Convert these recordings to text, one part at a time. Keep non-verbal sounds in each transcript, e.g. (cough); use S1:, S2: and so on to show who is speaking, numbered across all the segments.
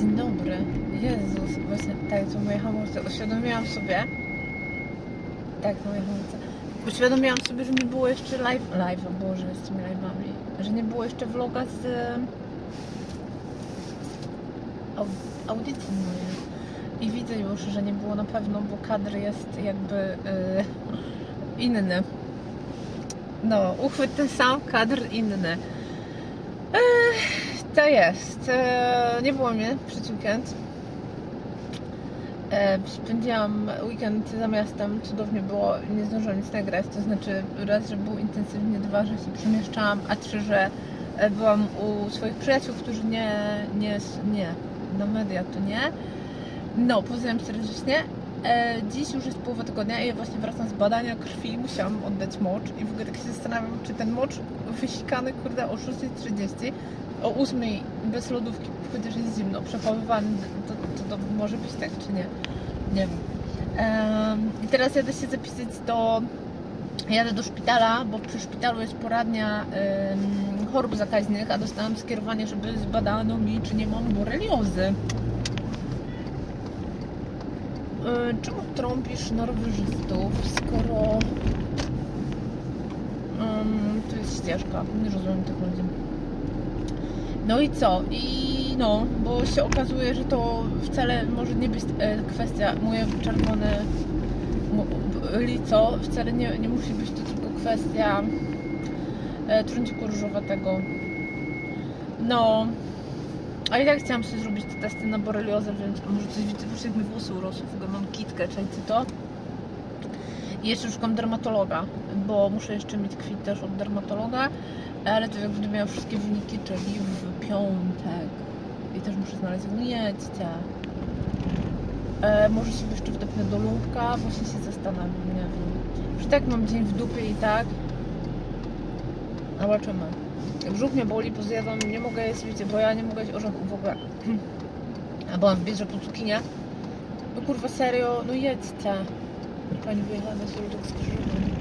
S1: Dzień dobry. Jezus, właśnie tak, to moje hamulce. Uświadomiłam sobie. Tak, to moje hamulce. Uświadomiłam sobie, że nie było jeszcze live. Live, o Boże, z tymi live'ami. Że nie było jeszcze vloga z. audycji mojej. I widzę już, że nie było na pewno, bo kadr jest jakby y, inny. No, uchwyt ten sam, kadr inny. To jest. E, nie było mnie przez weekend. E, spędziłam weekend za miastem, cudownie było, nie zdążyłam nic nagrać, to znaczy raz, że był intensywnie, dwa, że się przemieszczałam, a trzy, że e, byłam u swoich przyjaciół, którzy nie, nie, nie, na media to nie. No, pozdrawiam serdecznie. Dziś już jest połowa tygodnia i ja właśnie wracam z badania krwi, musiałam oddać mocz i w ogóle tak się zastanawiam, czy ten mocz wysikany, kurde, o 6.30, o 8.00 bez lodówki, chociaż jest zimno, przechowywany, to, to, to może być tak, czy nie? Nie wiem. Em, I teraz jadę się zapisać do... Jadę do szpitala, bo przy szpitalu jest poradnia chorób zakaźnych, a dostałam skierowanie, żeby zbadano mi, czy nie mam boreliozy. Czemu trąbisz na rowerzystów, skoro um, to jest ścieżka? Nie rozumiem tych ludzi. No i co? I no, bo się okazuje, że to wcale może nie być e, kwestia moje czerwone lico, wcale nie, nie musi być to tylko kwestia e, trądziku różowatego. No, a i tak chciałam sobie zrobić te testy na boreliozę, więc może coś widzę, już jak mi włosy urosły, w ogóle mam kitkę, czajcie to. I jeszcze szukam dermatologa, bo muszę jeszcze mieć kwit też od dermatologa, ale to jak będę miała wszystkie wyniki, czyli w piątek. I też muszę znaleźć, no jedźcie. E, może się jeszcze wdepnę do lubka, właśnie się zastanawiam, nie wiem. Już tak mam dzień w dupie i tak. Zobaczymy. Brzuch mnie boli, bo zjadłam, nie mogę jeść, wiecie, bo ja nie mogę jeść orzechów w ogóle. (clears throat) A byłam w bierze po cukinię. No kurwa, serio, no jedźcie. Pani wyjechała na środek. E,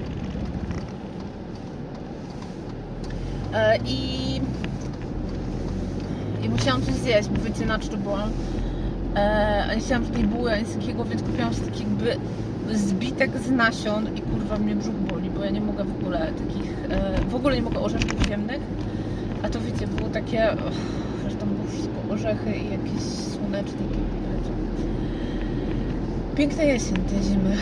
S1: I... I musiałam coś zjeść, bo wiecie, na czczo byłam. E, nie chciałam żadnej buły, ani więc kupiłam taki jakby zbitek z nasion i kurwa mnie brzuch boli, bo ja nie mogę w ogóle takich, e, w ogóle nie mogę orzeszków ziemnych, a to wiecie, było takie, że tam było wszystko orzechy i jakieś słoneczniki. Piękna jesień tej zimy.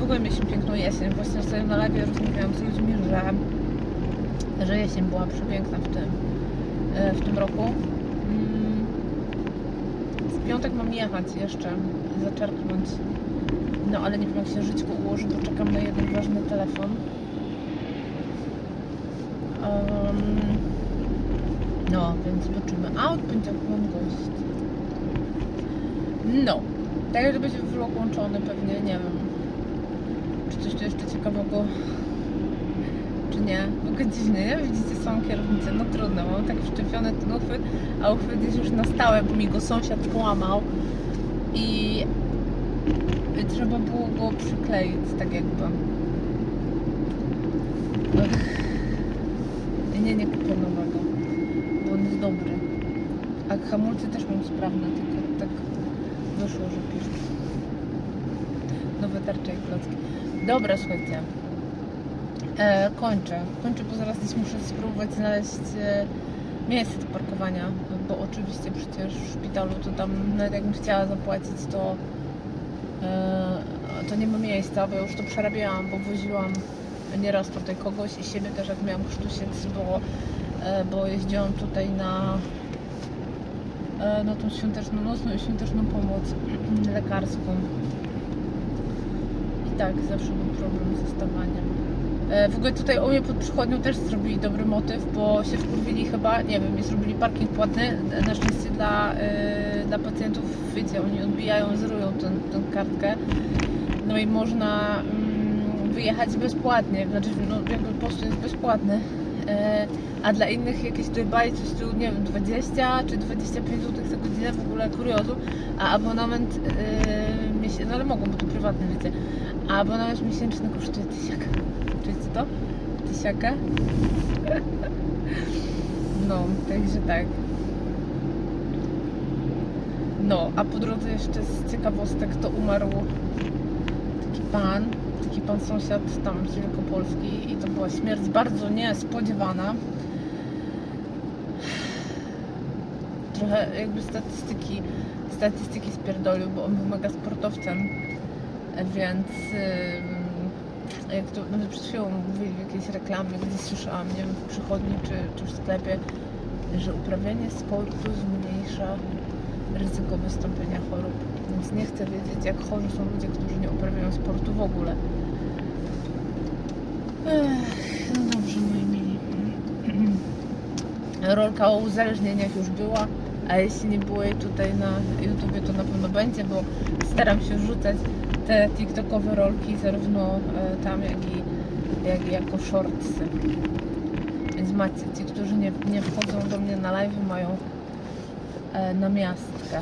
S1: W ogóle mieliśmy piękną jesień. Właśnie sobie na live rozmawiałam z ludźmi, że, że jesień była przepiękna w tym, e, w tym roku. Mm, W piątek mam jechać jeszcze, zaczerpnąć no ale nie wiem jak się żyćko ułoży, bo czekam na jeden ważny telefon. Em, no, więc zobaczymy. A od poniedziałku mam gość. No. Tak jak będzie vlog łączony pewnie, nie wiem. Czy coś tu jeszcze ciekawego czy nie. W ogóle dziwne, nie? Widzicie są kierownicę, no trudno, mam tak wszczepiony ten uchwyt, a uchwyt jest już na stałe, bo mi go sąsiad połamał i trzeba było go przykleić, tak jakby. Nie, nie kupię nowego, bo on jest dobry. A hamulce też mam sprawne, tylko tak wyszło, że piszą. Nowe tarcze i klocki. Dobra, słuchajcie. E, kończę. Kończę, bo zaraz gdzieś muszę spróbować znaleźć e, miejsce do parkowania, bo oczywiście przecież w szpitalu to tam, nawet jakbym chciała zapłacić, to e, to nie ma miejsca, bo już to przerabiałam, bo woziłam nieraz tutaj kogoś i siebie też jak miałam krztusiec, bo, e, bo jeździłam tutaj na e, na tą świąteczną, nocną i świąteczną pomoc lekarską. I tak, zawsze był problem ze stawaniem. E, W ogóle tutaj u mnie pod przychodnią też zrobili dobry motyw, bo się wkurwili chyba, nie wiem, i zrobili parking płatny, na szczęście dla, e, dla pacjentów, wiecie, oni odbijają, zerują tę kartkę, no i można mm, wyjechać bezpłatnie, znaczy no, jakby po prostu jest bezpłatny, E, a dla innych jakieś dojbali coś tu, nie wiem, 20 czy 25 zł za godzinę, w ogóle kuriozu, a abonament e, miesięczny, no ale mogą, bo to prywatne, wiecie, a abonament miesięczny kosztuje tysiaka. Czujecie to? Tysiaka? (laughs) No, także tak. No, a po drodze jeszcze z ciekawostek to umarł taki pan, taki pan sąsiad tam z Wielkopolski i to była śmierć bardzo niespodziewana. Trochę jakby statystyki, statystyki spierdolił, bo on był mega sportowcem, więc jak to no, przed chwilą mówili w jakiejś reklamie, gdzieś słyszałam, nie wiem, w przychodni czy, czy w sklepie, że uprawianie sportu zmniejsza ryzyko wystąpienia chorób. Więc nie chcę wiedzieć, jak chorzy są ludzie, którzy nie uprawiają sportu w ogóle. Ech, no dobrze, moi mili. (clears throat) Rolka o uzależnieniach już była, a jeśli nie było jej tutaj na YouTubie, to na pewno będzie, bo staram się wrzucać te TikTokowe rolki zarówno e, tam, jak i, jak i jako shortsy. Więc macie, ci, którzy nie, nie wchodzą do mnie na live, mają e, na miastkę.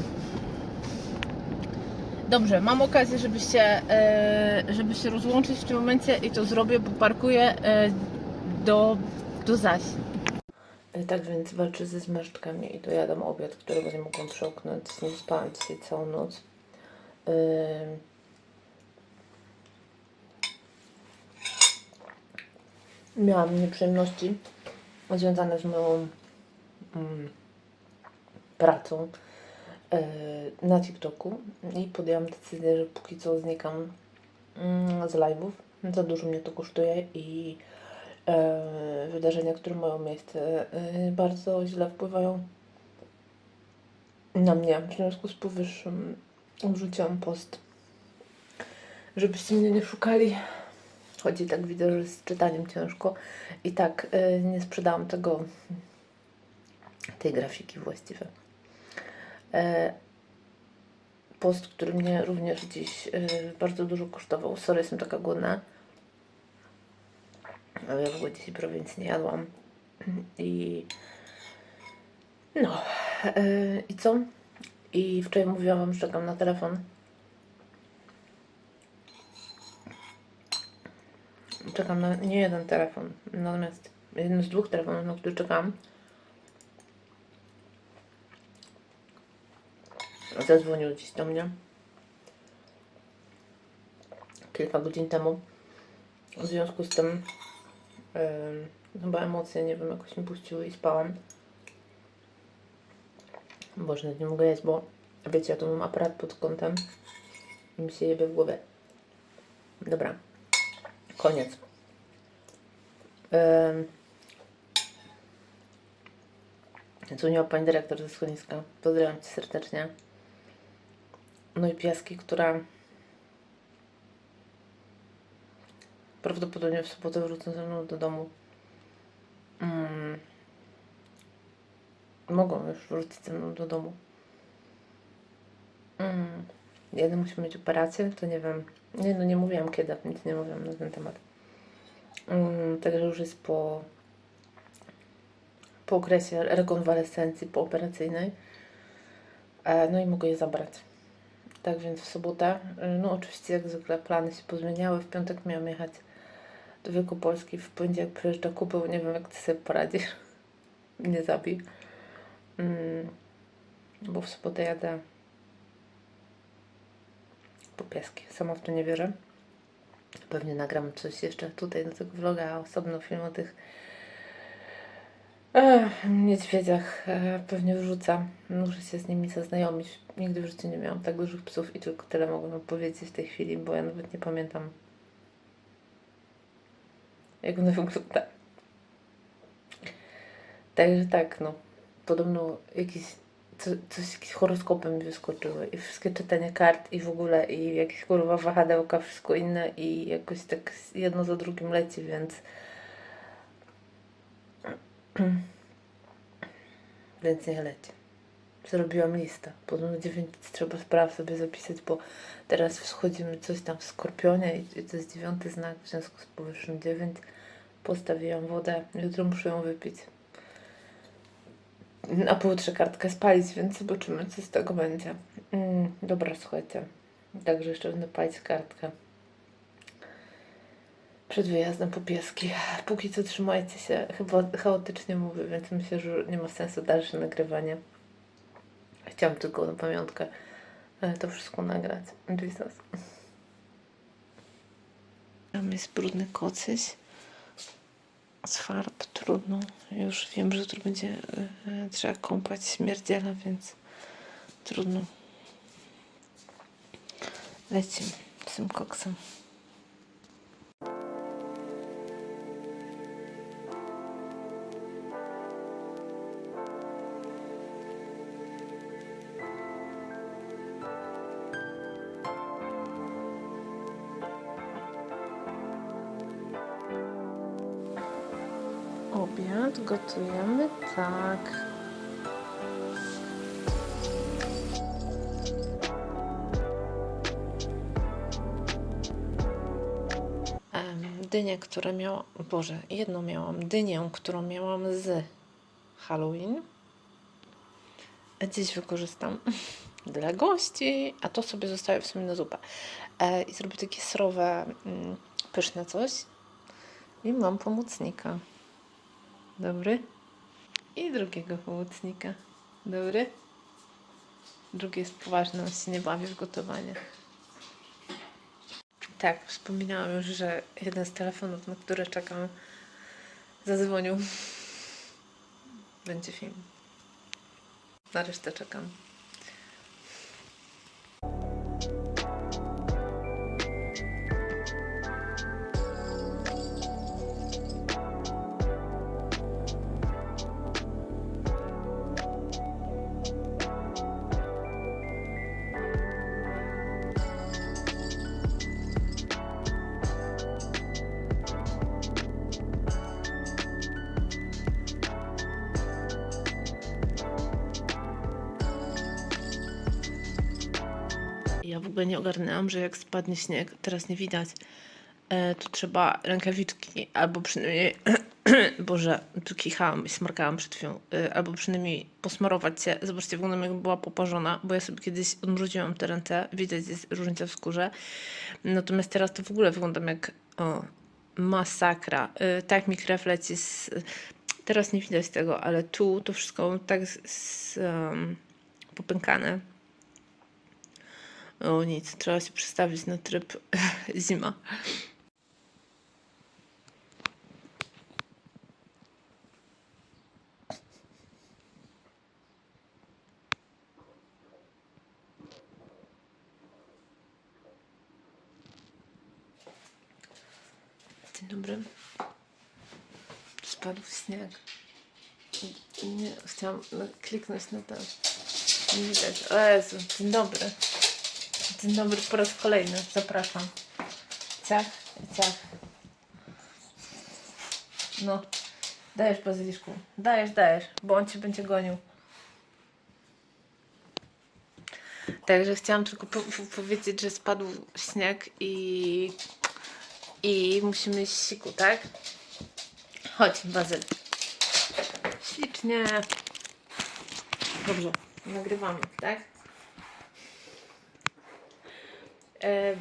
S1: Dobrze, mam okazję, żeby się, e, żeby się rozłączyć w tym momencie i to zrobię, bo parkuję do, do Zasi. Tak więc walczę ze zmarszczkami i dojadam obiad, którego nie mogłam przełknąć. Nie spałam dzisiaj całą noc. Ym. Miałam nieprzyjemności związane z moją mm, pracą e, na TikToku i podjęłam decyzję, że póki co znikam mm, z live'ów. Za dużo mnie to kosztuje i wydarzenia, które mają miejsce, e, bardzo źle wpływają na mnie. W związku z powyższym wrzuciłam post, żebyście mnie nie szukali. Chodzi tak, widzę, że z czytaniem ciężko i tak e, nie sprzedałam tego, tej grafiki właściwie. E, post, który mnie również dziś e, bardzo dużo kosztował. Sorry, jestem taka głodna. Ale ja w ogóle dzisiaj nic nie jadłam. I no. E, I co? I wczoraj mówiłam wam, że czekam na telefon. Czekam na nie jeden telefon, natomiast jeden z dwóch telefonów, na który czekam. Zadzwonił dziś do mnie kilka godzin temu. W związku z tym yy, chyba emocje, nie wiem, jakoś mi puściły i spałam. Boże, nawet nie mogę jeść, bo wiecie, ja tu mam aparat pod kątem i mi się jebie w głowie. Dobra, koniec. Yy, dzwoniła pani dyrektor ze schroniska. Pozdrawiam Cię serdecznie. No i piaski, która prawdopodobnie w sobotę wrócą ze mną do domu. Mm. Mogą już wrócić ze mną do domu. Mm. Jeden musi mieć operację, to nie wiem. Nie, no nie mówiłam kiedy, nic nie mówiłam na ten temat. Mm, także już jest po, po okresie rekonwalescencji pooperacyjnej. E, no i mogę je zabrać. Tak więc w sobotę, y, no oczywiście jak zwykle plany się pozmieniały. W piątek miałam jechać do Wielkopolski, w poniedziałek przyjeżdża kupeł, nie wiem jak ty sobie poradzisz. (laughs) Nie zabij. Mm, bo w sobotę jadę po pieski. Sama w to nie wierzę. Pewnie nagram coś jeszcze tutaj do tego vloga, osobno film o tych niedźwiedziach pewnie wrzucam. Muszę się z nimi zaznajomić. Nigdy w życiu nie miałam tak dużych psów i tylko tyle mogę wam powiedzieć w tej chwili, bo ja nawet nie pamiętam jak one wyglądają. Także tak, no. Podobno jakiś, co, coś, jakieś horoskopy mi wyskoczyły i wszystkie czytania kart i w ogóle i jakieś kurwa wahadełka, wszystko inne i jakoś tak jedno za drugim leci, więc (clears throat) więc nie leci. Zrobiłam listę. Podobno 9 trzeba spraw sobie zapisać, bo teraz wschodzimy coś tam w Skorpionie i to jest dziewiąty znak, w związku z powyższym 9. Postawiłam wodę, jutro muszę ją wypić. A pojutrze kartkę spalić, więc zobaczymy, co z tego będzie. Mm, dobra, słuchajcie. Także jeszcze będę palić kartkę przed wyjazdem po pieski. Póki co trzymajcie się. Chyba chaotycznie mówię, więc myślę, że nie ma sensu dalsze nagrywanie. Chciałam tylko na pamiątkę e, to wszystko nagrać. Jesus. Tam jest brudny kocyś z farb. Trudno. Już wiem, że jutro będzie e, trzeba kąpać śmierdziela, więc trudno. Lecimy z tym koksem. Em, Dynię, które miałam, Boże, jedną miałam, dynię, którą miałam z Halloween. Dziś wykorzystam (laughs) dla gości, a to sobie zostawię w sumie na zupę. E, I zrobię takie serowe, mm, pyszne coś. I mam pomocnika. Dobry. I drugiego pomocnika. Dobry. Drugi jest poważny, on się nie bawi w gotowanie. Tak, wspominałam już, że jeden z telefonów, na który czekam, zadzwonił. Będzie film. Na resztę czekam. Ja w ogóle nie ogarnęłam, że jak spadnie śnieg, teraz nie widać, e, to trzeba rękawiczki, albo przynajmniej, (clears throat) Boże, tu kichałam i smarkałam przed chwilą, e, albo przynajmniej posmarować się. Zobaczcie, wyglądam jak była poparzona, bo ja sobie kiedyś odmroziłam te ręce, widać jest różnica w skórze. Natomiast teraz to w ogóle wyglądam jak o, masakra. E, tak mi krew leci z... Teraz nie widać tego, ale tu to wszystko tak z, z, um, popękane. O nic, trzeba się przestawić na tryb (laughs) zima. Dzień dobry. Spadł śnieg. Nie, chciałam kliknąć na ten. Nie widać. O Jezu, dzień dobry. Dzień dobry po raz kolejny. Zapraszam. Ciach ciach. No. Dajesz bazyliszku. Dajesz, dajesz, bo on cię będzie gonił. Także chciałam tylko po po powiedzieć, że spadł śnieg i, i musimy iść siku, tak? Chodź, Bazyl. Ślicznie. Dobrze, nagrywamy, tak? E,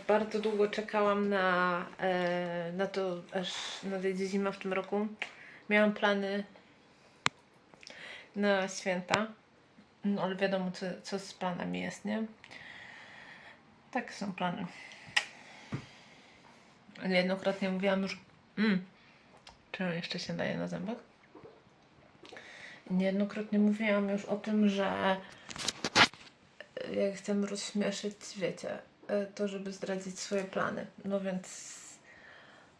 S1: bardzo długo czekałam na, e, na to, aż nadejdzie zima w tym roku. Miałam plany na święta, no ale wiadomo, co, co z planami jest, nie? Takie są plany. Niejednokrotnie mówiłam już, mm, czy jeszcze się daje na zębach? Niejednokrotnie mówiłam już o tym, że jak chcę rozśmieszyć, wiecie, e, to żeby zdradzić swoje plany. No więc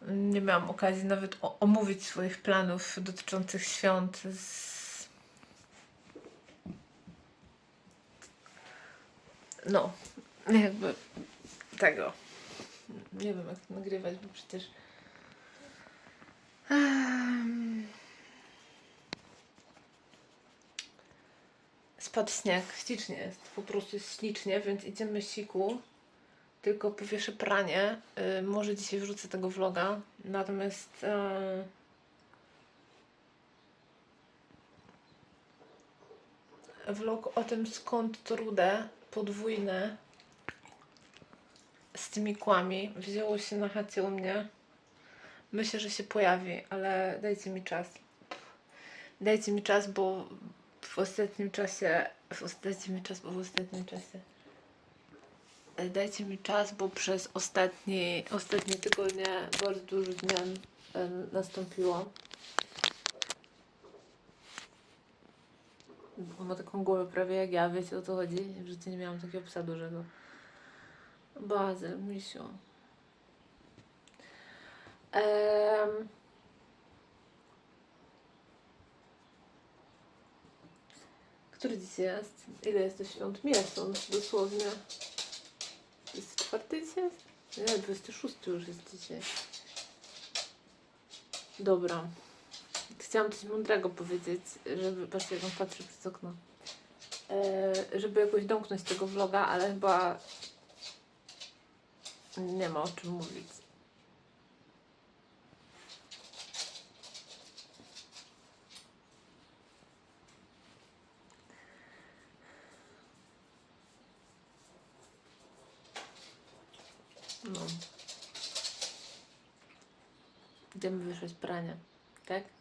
S1: nie miałam okazji nawet omówić swoich planów dotyczących świąt z... No, jakby tego. Nie wiem jak to nagrywać, bo przecież... Spadł śnieg, ślicznie jest, po prostu jest ślicznie, więc idziemy siku. Tylko powieszę pranie. Y, może dzisiaj wrzucę tego vloga. Natomiast y, vlog o tym skąd to rude podwójne z tymi kłami wzięło się na chacie u mnie. Myślę, że się pojawi, ale dajcie mi czas. Dajcie mi czas, bo w ostatnim czasie, w ostatnim mi czas, bo w ostatnim czasie. E, Dajcie mi czas, bo przez ostatni, ostatnie tygodnie bardzo dużo zmian em, nastąpiło. On ma taką głowę prawie jak ja, wiecie o co chodzi? W życiu nie miałam takiego psa dużego. Bazyl, misiu. Em, Który dzisiaj jest? Ile jest to świąt? Miesiąc, dosłownie. To jest czwarty dzisiaj? Nie, 26 już jest dzisiaj. Dobra. Chciałam coś mądrego powiedzieć, żeby... Patrzcie, jak on patrzy przez okno. E, żeby jakoś domknąć tego vloga, ale chyba nie ma o czym mówić. No. Idziemy wyszłać pranie, tak? Dobra.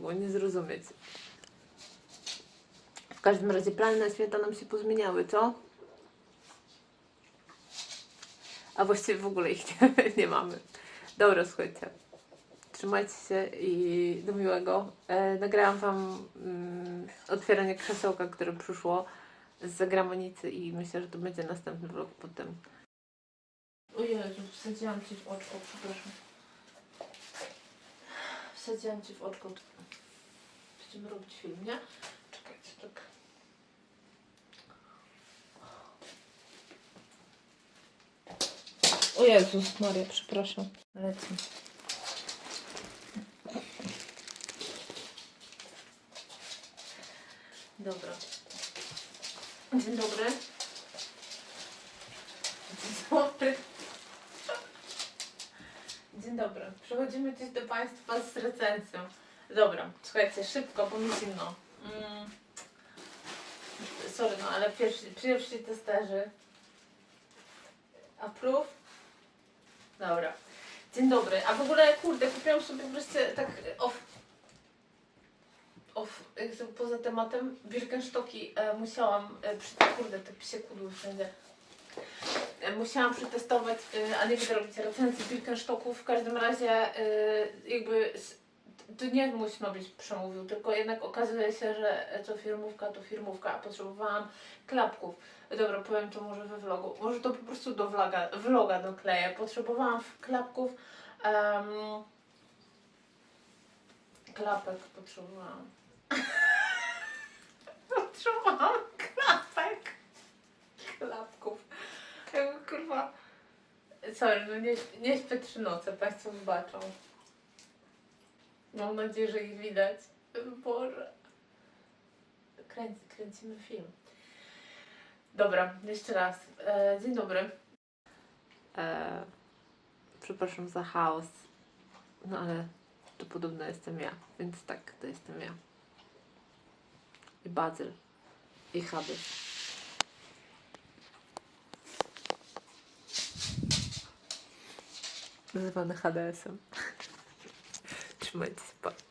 S1: Mogą nie zrozumieć. W każdym razie plany na święta nam się pozmieniały, co? A właściwie w ogóle ich nie, (laughs) nie mamy. Dobra, słuchajcie. Trzymajcie się i do miłego. E, nagrałam Wam mm, otwieranie krzesełka, które przyszło z zagramonicy i myślę, że to będzie następny vlog potem. O Jezu, wsadziłam Ci w oczko, przepraszam. Wsadziłam Ci w oczko. Będziemy robić film, nie? Czekajcie, tak. O Jezus Maria, przepraszam. Lecę. Dobra. Dzień dobry. Dzień dobry. Dzień dobry. Przechodzimy dziś do Państwa z recenzją. Dobra, słuchajcie, szybko, bo mi zimno. Mm. Sorry, no ale pierwsi, pierwsi testerzy. Approve? Dobra. Dzień dobry. A w ogóle, kurde, kupiłam sobie wreszcie tak off, off poza tematem Birkenstocki e, musiałam, e, przy, kurde, te psie kudły wszędzie. E, Musiałam przetestować, e, a nie będę robić recenzji Birkenstocków. W każdym razie e, jakby to nie mój Noblis przemówił, tylko jednak okazuje się, że co firmówka to firmówka, a potrzebowałam klapków. Dobra, powiem to może we vlogu. Może to po prostu do vloga, vloga dokleję. Potrzebowałam klapków. em, klapek potrzebowałam. (laughs) potrzebowałam klapek. Klapków. Jakby kurwa. Sorry, no nie, nie śpię trzy noce, Państwo wybaczą. Mam nadzieję, że ich widać. Boże. Kręc, kręcimy film. Dobra, jeszcze raz. E, dzień dobry. E, przepraszam za chaos. No ale to podobno jestem ja, więc tak, to jestem ja. I Bazyl. I Chaby. Nazywany HDS-em. Trzymajcie się, pa.